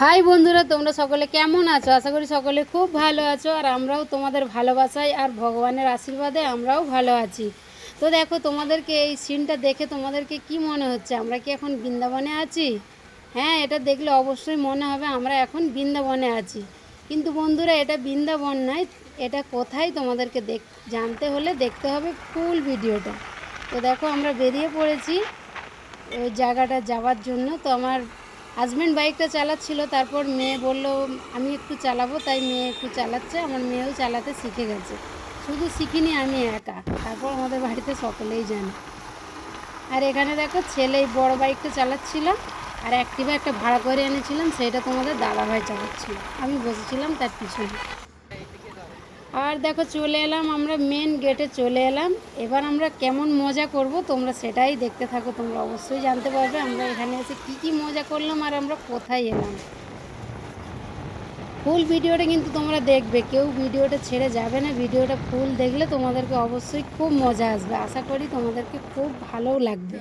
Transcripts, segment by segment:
High বন্ধুরা, তোমরা সকলে কেমন আছো? আশা করি সকলে খুব ভালো আছো, আর আমরাও তোমাদের ভালোবাসায় আর ভগবানের আশীর্বাদে আমরাও ভালো আছি। তো দেখো, তোমাদেরকে এই সিনটা দেখে তোমাদেরকে কি মনে হচ্ছে? আমরা কি এখন বৃন্দাবনে আছি? হ্যাঁ এটা দেখলে অবশ্যই মনে হবে, আমরা এখন বৃন্দাবনে আছি। কিন্তু বন্ধুরা, এটা বৃন্দাবন নয় এটা কোথায় তোমাদেরকে দেখ, জানতে হলে দেখতে হবে ফুল ভিডিওটা তো দেখো, আমরা বেরিয়ে পড়েছি, ওই জায়গাটা যাওয়ার জন্য। তো আমার হাজব্যান্ড বাইকটা চালাচ্ছিল, তারপর মেয়ে বলল, আমি একটু চালাবো। তাই মেয়ে একটু চালাচ্ছে, আমার মেয়েও চালাতে শিখে গেছে। শুধু শিখিনি, আমি একা। তারপর আমাদের বাড়িতে সকলেই জানে। আর এখানে দেখো, ছেলে বড় বাইকটা চালাচ্ছিল, আর অ্যাক্টিভা একটা ভাড়া করে এনেছিলাম সেটা তোমাদের দাদাভাই চালাচ্ছিল। আমি বসেছিলাম, তার পিছনে। আর দেখো চলে এলাম আমরা মেন গেটে চলে এলাম। এবার আমরা কেমন মজা করব তোমরা সেটাই দেখতে থাকো তোমরা অবশ্যই জানতে পারবে আমরা এখানে এসে কি কি মজা করলাম আর আমরা কোথায় এলাম। ফুল ভিডিওটা কিন্তু তোমরা দেখবে কেউ ভিডিওটা ছেড়ে যাবে না ভিডিওটা ফুল দেখলে তোমাদেরকে অবশ্যই খুব মজা আসবে। আশা করি তোমাদেরকে খুব ভালোও লাগবে।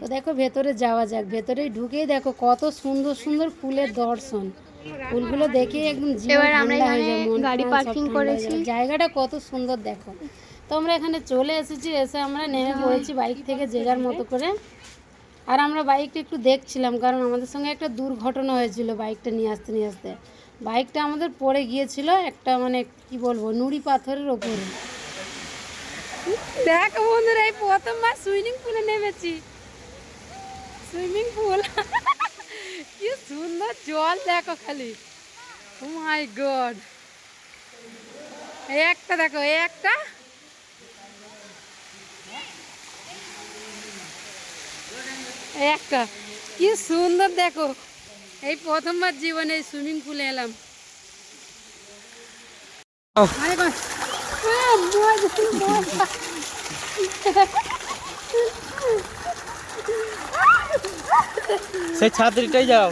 তো দেখো ভেতরে যাওয়া যাক ভেতরেই ঢুকেই দেখো কত সুন্দর সুন্দর ফুলের দর্শন। ফুলগুলো দেখে একদম এবার আমরা এখানে গাড়ি পার্কিং করেছি। জায়গাটা কত সুন্দর দেখো। তো আমরা এখানে চলে এসেছি এসে আমরা নেমে পড়েছি বাইক থেকে যে যার মতো করে। আর আমরা বাইকটা একটু দেখছিলাম কারণ আমাদের সঙ্গে একটা দুর্ঘটনা হয়েছিল বাইকটা নিয়ে আসতে নিয়ে আসতে। বাইকটা আমাদের পড়ে গিয়েছিল একটা মানে কি বলব নুড়ি পাথরের ওপরে। দেখ বন্ধুরা এই প্রথমবার সুইমিং পুলে নেমেছি। Swimming pool. কি সুন্দর জল দেখো খালি। ও মাই গড একটা দেখো একটা। একটা। কি সুন্দর দেখো। এই প্রথমবার জীবনে এই সুইমিং পুলে এলাম। মজা, মজা। সেই ছাত্রীটাই যাও।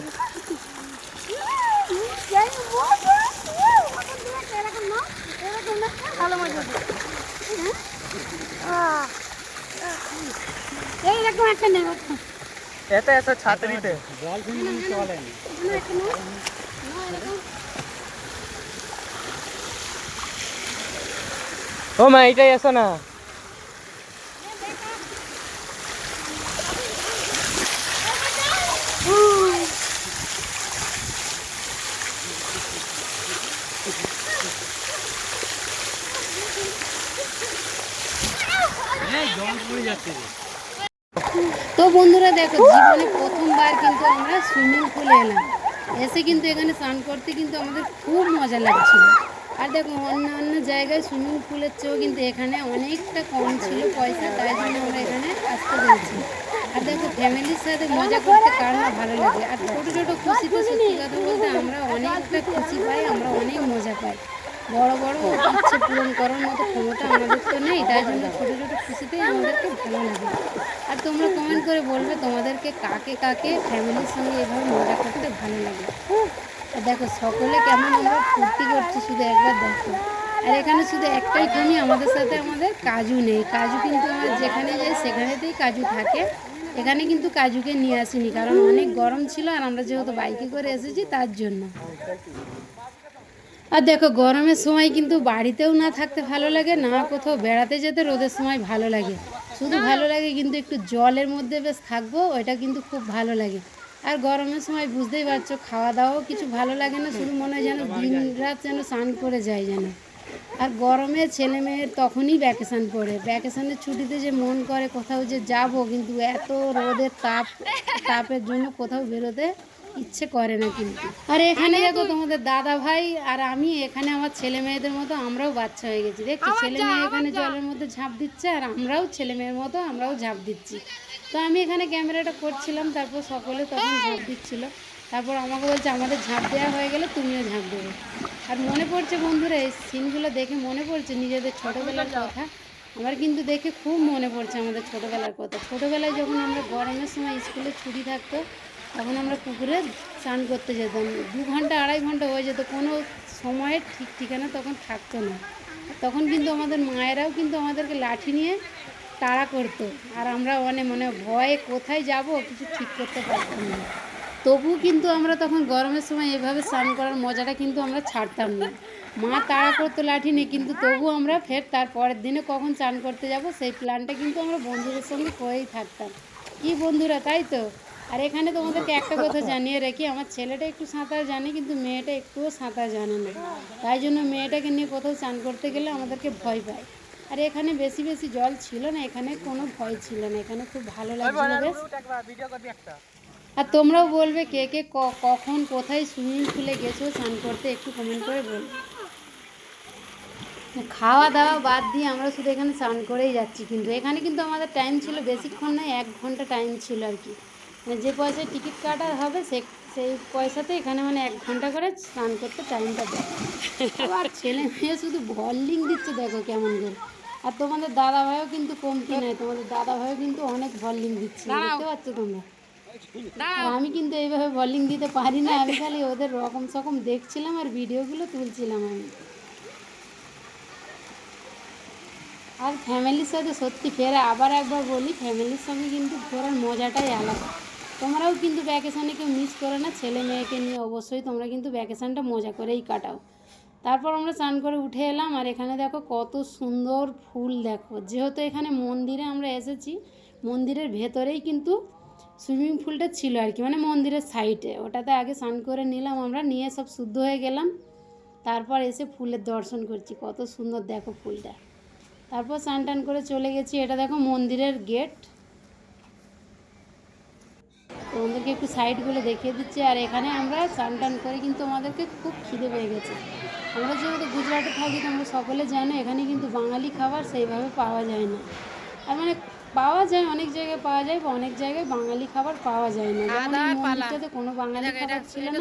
এইরকম একটা ছাত্রীতে। ও মা এটাই এসো না তো বন্ধুরা, দেখো, জীবনে প্রথমবার কিন্তু আমরা সুইমিং পুলে এলাম। এসে কিন্তু এখানে স্নান করতে কিন্তু আমাদের খুব মজা লাগছিল। আর দেখো অন্যান্য জায়গায় সুইমিং পুলের চেয়েও কিন্তু এখানে অনেকটা কম ছিল পয়সা, তাই জন্য আমরা এখানে আসতে পেরেছি। আর দেখো, ফ্যামিলির সাথে মজা করতে কার না ভালো লাগে। আর ছোটো ছোটো খুশিতে, সত্যি কথা বলতে আমরা অনেকটা খুশি পাই, আমরা অনেক মজা পাই। বড় বড় ইচ্ছে পূরণ করার মতো ক্ষমতা আমাদের তো নেই, তাই জন্য ছোটো ছোটো খুশিতেই আমাদেরকে ভালো লাগে। আর তোমরা করে বলবে তোমাদেরকে কাকে কাকে ফ্যামিলির সঙ্গে এভাবে মজা করতে ভালো লাগে। আর দেখো, সকলে কেমন আমরা ফুর্তি করছি, শুধু একবার দেখো। আর এখানে শুধু একটাই কমি আমাদের সাথে আমাদের কাজু নেই। কাজু কিন্তু আমরা যেখানে যাই, সেখানেতেই কাজু থাকে। এখানে কিন্তু কাজুকে নিয়ে আসিনি, কারণ অনেক গরম ছিল আর আমরা যেহেতু বাইকে করে এসেছি তার জন্য। আর দেখো, গরমের সময় কিন্তু বাড়িতেও না থাকতে ভালো লাগে, না কোথাও বেড়াতে যেতে রোদের সময় ভালো লাগে। শুধু ভালো লাগে কিন্তু একটু জলের মধ্যে বেশ থাকব ওইটা কিন্তু খুব ভালো লাগে। আর গরমের সময় বুঝতেই পারছ খাওয়া দাওয়াও কিছু ভালো লাগে না শুধু মনে হয় যেন দিন রাত যেন স্নান করে যায় যেন। আর গরমে ছেলে মেয়ের তখনই ভ্যাকেশান পড়ে। ভ্যাকেশানের ছুটিতে যে মন করে কোথাও যে যাব কিন্তু এত রোদের তাপ তাপের জন্য কোথাও বেরোতে ইচ্ছে করে না কিন্তু। আর এখানে দেখো তোমাদের দাদা ভাই আর আমি এখানে আমার ছেলে মেয়েদের মতো আমরাও বাচ্চা হয়ে গেছি। দেখছি? ছেলে মেয়ে এখানে জলের মধ্যে ঝাঁপ দিচ্ছে আর আমরাও ছেলে মেয়ের মতো আমরাও ঝাঁপ দিচ্ছি। তো আমি এখানে ক্যামেরাটা করছিলাম তারপর সকলে তখন ঝাঁপ দিচ্ছিল। তারপর আমাকে বলছে আমাদের ঝাঁপ দেওয়া হয়ে গেলে তুমিও ঝাঁপ দেবে। আর মনে পড়ছে বন্ধুরা এই সিনগুলো দেখে মনে পড়ছে নিজেদের ছোটোবেলার কথা। আমার কিন্তু দেখে খুব মনে পড়ছে আমাদের ছোটোবেলার কথা। ছোটোবেলায় যখন আমরা গরমের সময় স্কুলে ছুটি থাকতো তখন আমরা পুকুরে স্নান করতে যেতাম। দু ঘণ্টা, আড়াই ঘণ্টা হয়ে যেত, কোনো সময়ের ঠিক ঠিকানা তখন থাকতো না। তখন কিন্তু আমাদের মায়েরাও কিন্তু আমাদেরকে লাঠি নিয়ে তাড়া করতো। আর আমরা মানে মানে ভয়ে কোথায় যাব কিছু ঠিক করতে পারতাম না। তবুও কিন্তু আমরা তখন গরমের সময় এভাবে স্নান করার মজাটা কিন্তু আমরা ছাড়তাম না। মা তাড়া করতো লাঠি নিয়ে, কিন্তু তবু আমরা ফের তার পরের দিনে কখন স্নান করতে যাব সেই প্ল্যানটা কিন্তু আমরা বন্ধুদের সঙ্গে করেই থাকতাম। কি বন্ধুরা, তাই তো? আর এখানে তোমাদেরকে একটা কথা জানিয়ে রাখি আমার ছেলেটা একটু সাঁতার জানে কিন্তু মেয়েটা একটুও সাঁতার জানে না। তাই জন্য মেয়েটাকে নিয়ে কোথাও চান করতে গেলে আমাদেরকে ভয় পায়। আর এখানে বেশি বেশি জল ছিল না এখানে কোনো ভয় ছিল না। এখানে খুব ভালো লাগছিল বেশ। আর তোমরাও বলবে কে কে ক- কখন কোথায় সুইমিং পুলে গেছো স্নান করতে একটু কমেন্ট করে বলবে খাওয়া দাওয়া বাদ দিয়ে আমরা শুধু এখানে স্নান করেই যাচ্ছি কিন্তু। এখানে কিন্তু আমাদের টাইম ছিল বেশিক্ষণ নয় এক ঘণ্টা টাইম ছিল আর কি। যে পয়সায় টিকিট কাটা হবে সে সেই পয়সাতে এখানে মানে এক ঘণ্টা করে স্নান করতে টাইমটা দেয়। আবার ছেলে মেয়ে শুধু ভলিং দিচ্ছে দেখো কেমন করে। আর তোমাদের দাদা ভাইও কিন্তু কমতি নয় তোমাদের দাদা ভাইও কিন্তু অনেক ভলিং দিচ্ছে দেখতে পাচ্ছ তোমরা? আর আমি কিন্তু এইভাবে বলিং দিতে পারি না আমি খালি ওদের রকম সকম দেখছিলাম আর ভিডিওগুলো তুলছিলাম আমি। আর ফ্যামিলির সাথে সত্যি ফের আবার একবার বলি ফ্যামিলির সঙ্গে কিন্তু ঘোরার মজাটাই আলাদা। তোমরাও কিন্তু ভ্যাকেশানে কেউ মিস করো না, ছেলে মেয়েকে নিয়ে অবশ্যই তোমরা কিন্তু ভ্যাকেশানটা মজা করেই কাটাও। তারপর আমরা স্নান করে উঠে এলাম, আর এখানে দেখো কত সুন্দর ফুল দেখো। যেহেতু এখানে মন্দিরে আমরা এসেছি, মন্দিরের ভেতরেই কিন্তু সুইমিং পুলটা ছিল আর কি মানে মন্দিরের সাইডে ওটাতে আগে স্নান করে নিলাম আমরা, নিয়ে সব শুদ্ধ হয়ে গেলাম। তারপর এসে ফুলের দর্শন করছি, কত সুন্দর দেখো ফুলটা। তারপর স্নান টান করে চলে গেছি, এটা দেখো মন্দিরের গেট তোমাদেরকে একটু সাইডগুলো দেখিয়ে দিচ্ছি। আর এখানে আমরা স্নান টান করে কিন্তু আমাদেরকে খুব খিদে পেয়ে গেছে। আমরা যেহেতু গুজরাটে থাকি তোমরা সকলে জানো এখানে কিন্তু বাঙালি খাবার সেইভাবে পাওয়া যায় না। আর মানে পাওয়া যায় অনেক জায়গায় পাওয়া যায় বা অনেক জায়গায় বাঙালি খাবার পাওয়া যায় না। মন্দিরটাতে কোনো বাঙালি খাবার ছিল না।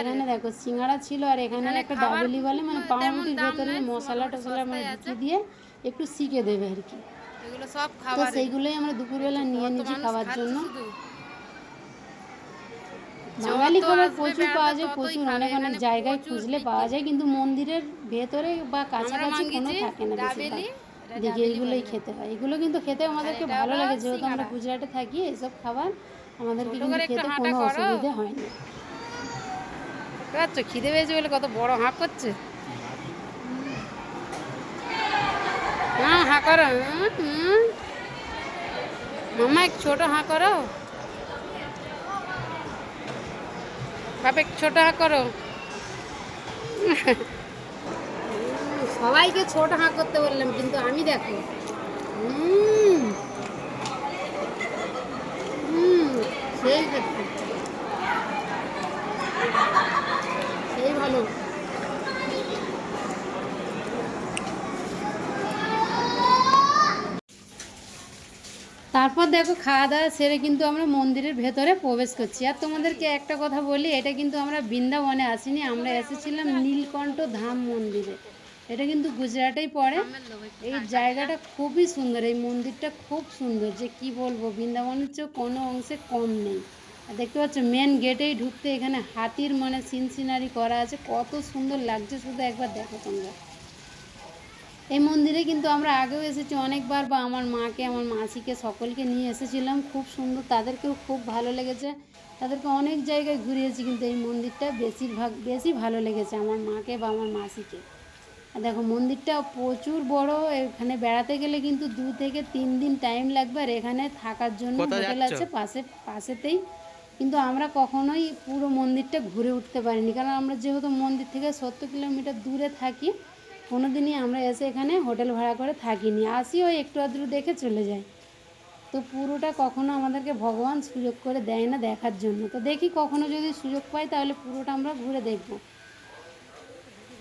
এখানে দেখো সিঙ্গারা ছিল আর এখানে একটা ডাবলি বলে মানে পাউরুটির ভেতরে মশলা টশলা মানে ঢুকিয়ে দিয়ে একটু শিখে দেবে আর কি। সব তো সেইগুলোই আমরা দুপুরবেলা নিয়ে নিয়েছি খাওয়ার জন্য। বাঙালি খাবার প্রচুর পাওয়া যায় প্রচুর অনেক অনেক জায়গায় খুঁজলে পাওয়া যায় কিন্তু মন্দিরের ভেতরে বা কাছাকাছি কোনো থাকে না বেশিরভাগ। দেখি এইগুলোই খেতে হয়। এগুলো কিন্তু খেতে আমাদেরকে ভালো লাগে যেহেতু আমরা গুজরাটে থাকি এইসব খাবার আমাদেরকে কিন্তু খেতে কোনো অসুবিধে হয় না। পাচ্ছ খিদে পেয়েছে বলে কত বড় হাঁক করছে। হ্যাঁ হাঁ করো। মামা এক ছোট হাঁ করো। ছোট হাঁ করো। সবাইকে ছোট হাঁ করতে বললাম কিন্তু আমি দেখো। সেই ভালো তারপর দেখো খাওয়া দাওয়া সেরে কিন্তু আমরা মন্দিরের ভেতরে প্রবেশ করছি। আর তোমাদেরকে একটা কথা বলি, এটা কিন্তু আমরা বৃন্দাবনে আসিনি, আমরা এসেছিলাম নীলকণ্ঠ ধাম মন্দিরে। এটা কিন্তু গুজরাটেই পড়ে। এই জায়গাটা খুবই সুন্দর, এই মন্দিরটা খুব সুন্দর। যে কি বলব, বৃন্দাবনের চেয়েও কোনো অংশে কম নেই। আর দেখতে পাচ্ছ মেন গেটেই ঢুকতে এখানে হাতির মানে সিন সিনারি করা আছে। কত সুন্দর লাগছে, শুধু একবার দেখো তোমরা। এই মন্দিরে কিন্তু আমরা আগেও এসেছি অনেকবার বা আমার মাকে আমার মাসিকে সকলকে নিয়ে এসেছিলাম। খুব সুন্দর তাদেরকেও খুব ভালো লেগেছে। তাদেরকে অনেক জায়গায় ঘুরিয়েছি কিন্তু এই মন্দিরটা বেশিরভাগ বেশি ভালো লেগেছে আমার মাকে বা আমার মাসিকে। আর দেখো মন্দিরটা প্রচুর বড় এখানে বেড়াতে গেলে কিন্তু দু থেকে তিন দিন টাইম লাগবে আর এখানে থাকার জন্য হোটেল আছে পাশে পাশেতেই। কিন্তু আমরা কখনোই পুরো মন্দিরটা ঘুরে উঠতে পারিনি কারণ আমরা যেহেতু মন্দির থেকে সত্তর কিলোমিটার দূরে থাকি কোনো দিনই আমরা এসে এখানে হোটেল ভাড়া করে থাকিনি। আসি ওই একটু আধটু দেখে চলে যাই। তো পুরোটা কখনো আমাদেরকে ভগবান সুযোগ করে দেয় না দেখার জন্য। তো দেখি কখনো যদি সুযোগ পাই, তাহলে পুরোটা আমরা ঘুরে দেখব।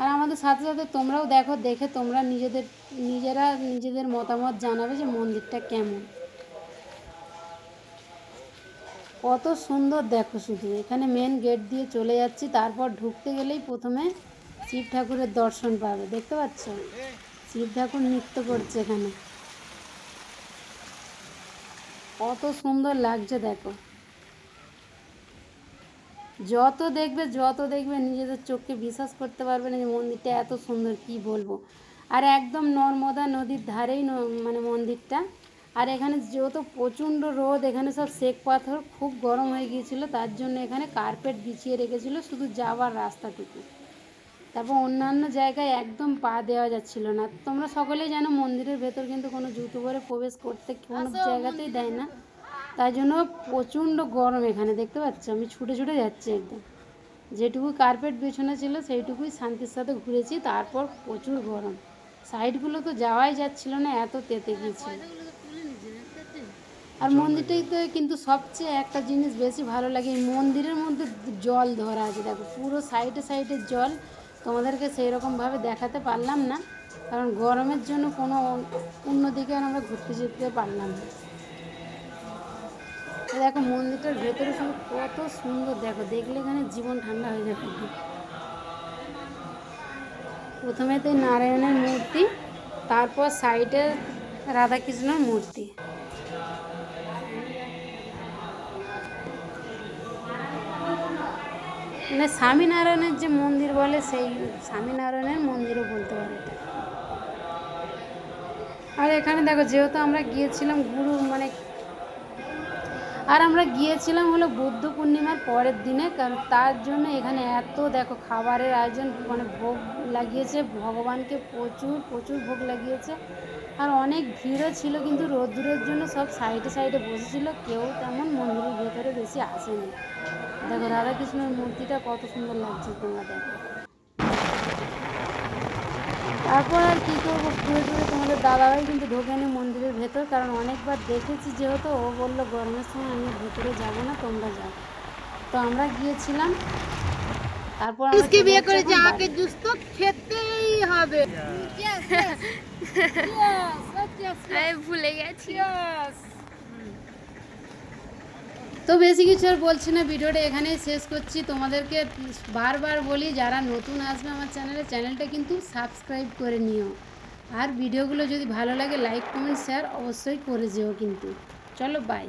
আর আমাদের সাথে সাথে তোমরাও দেখো, দেখে তোমরা নিজেদের, নিজেরা নিজেদের মতামত জানাবে যে মন্দিরটা কেমন। কত সুন্দর দেখো শুধু। এখানে মেন গেট দিয়ে চলে যাচ্ছি, তারপর ঢুকতে গেলেই প্রথমে শিব ঠাকুরের দর্শন পাবে, দেখতে পাচ্ছ? শিব ঠাকুর নৃত্য করছে এখানে। কত সুন্দর লাগছে, দেখো। যত দেখবে যত দেখবে, নিজেদের চোখকে বিশ্বাস করতে পারবে না যে মন্দিরটা এত সুন্দর, কি বলব? আর একদম নর্মদা নদীর ধারেই মানে মন্দিরটা। আর এখানে যেহেতু প্রচণ্ড রোদ, এখানে সব সেক পাথর খুব গরম হয়ে গিয়েছিল, তার জন্য এখানে কার্পেট বিছিয়ে রেখেছিল শুধু যাওয়ার রাস্তাটুকু। তারপর অন্যান্য জায়গায় একদম পা দেওয়া যাচ্ছিল না। তোমরা সকলেই জানো মন্দিরের ভেতর কিন্তু কোনো জুতো পরে প্রবেশ করতে কোনো জায়গাতেই দেয় না। তাই জন্য প্রচণ্ড গরম এখানে দেখতে পাচ্ছ? আমি ছুটে ছুটে যাচ্ছি একদম। যেটুকু কার্পেট বিছানা ছিল সেইটুকুই শান্তির সাথে ঘুরেছি তারপর প্রচুর গরম। সাইডগুলো তো যাওয়াই যাচ্ছিল না এত তেতে গিয়েছিল আর মন্দিরটাই তো কিন্তু সবচেয়ে একটা জিনিস বেশি ভালো লাগে। এই মন্দিরের মধ্যে জল ধরা আছে দেখো পুরো সাইডে সাইডে জল। তোমাদেরকে সেই রকমভাবে দেখাতে পারলাম না, কারণ গরমের জন্য কোনো অন্যদিকে আর আমরা ঘুরতে যেতে পারলাম না। দেখো মন্দিরটার ভেতরে শুধু কত সুন্দর, দেখো দেখলে এখানে জীবন ঠান্ডা হয়ে যাবে। প্রথমে তো নারায়ণের মূর্তি, তারপর সাইডে রাধাকৃষ্ণের মূর্তি। মানে স্বামীনারায়ণের যে মন্দির বলে, সেই স্বামীনারায়ণের মন্দিরও বলতে পারে আর এখানে দেখো, যেহেতু আমরা গিয়েছিলাম গুরু মানে আর আমরা গিয়েছিলাম হলো বুদ্ধ পূর্ণিমার পরের দিনে, কারণ তার জন্য এখানে এত দেখো খাবারের আয়োজন মানে ভোগ লাগিয়েছে, ভগবানকে প্রচুর প্রচুর ভোগ লাগিয়েছে। আর অনেক ভিড়ও ছিল কিন্তু রোদ্দুরের জন্য সব সাইডে সাইডে বসেছিল কেউ তেমন মন্দিরের ভেতরে বেশি আসেনি। দেখো রাধাকৃষ্ণের মূর্তিটা কত সুন্দর লাগছে তোমরা দেখো তারপর আর কী করব? ঘুরে ঘুরে তোমাদের দাদাভাই কিন্তু ঢোকেনি মন্দিরের ভেতর কারণ অনেকবার দেখেছি যেহেতু ও বলল গরমের সময় আমি ভেতরে যাব না তোমরা যাও। তো আমরা গিয়েছিলাম। তারপর বিয়ে করে যাকে বাড়ি। জুস তো খেতেই হবে। আমি ভুলে গেছি। তো বেশি কিছু আর বলছি না ভিডিওটা এখানেই শেষ করছি। তোমাদেরকে বারবার বলি যারা নতুন আসবে আমার চ্যানেলে চ্যানেলটা কিন্তু সাবস্ক্রাইব করে নিও। আর ভিডিওগুলো যদি ভালো লাগে লাইক কমেন্ট শেয়ার অবশ্যই করে যেও কিন্তু। চলো বাই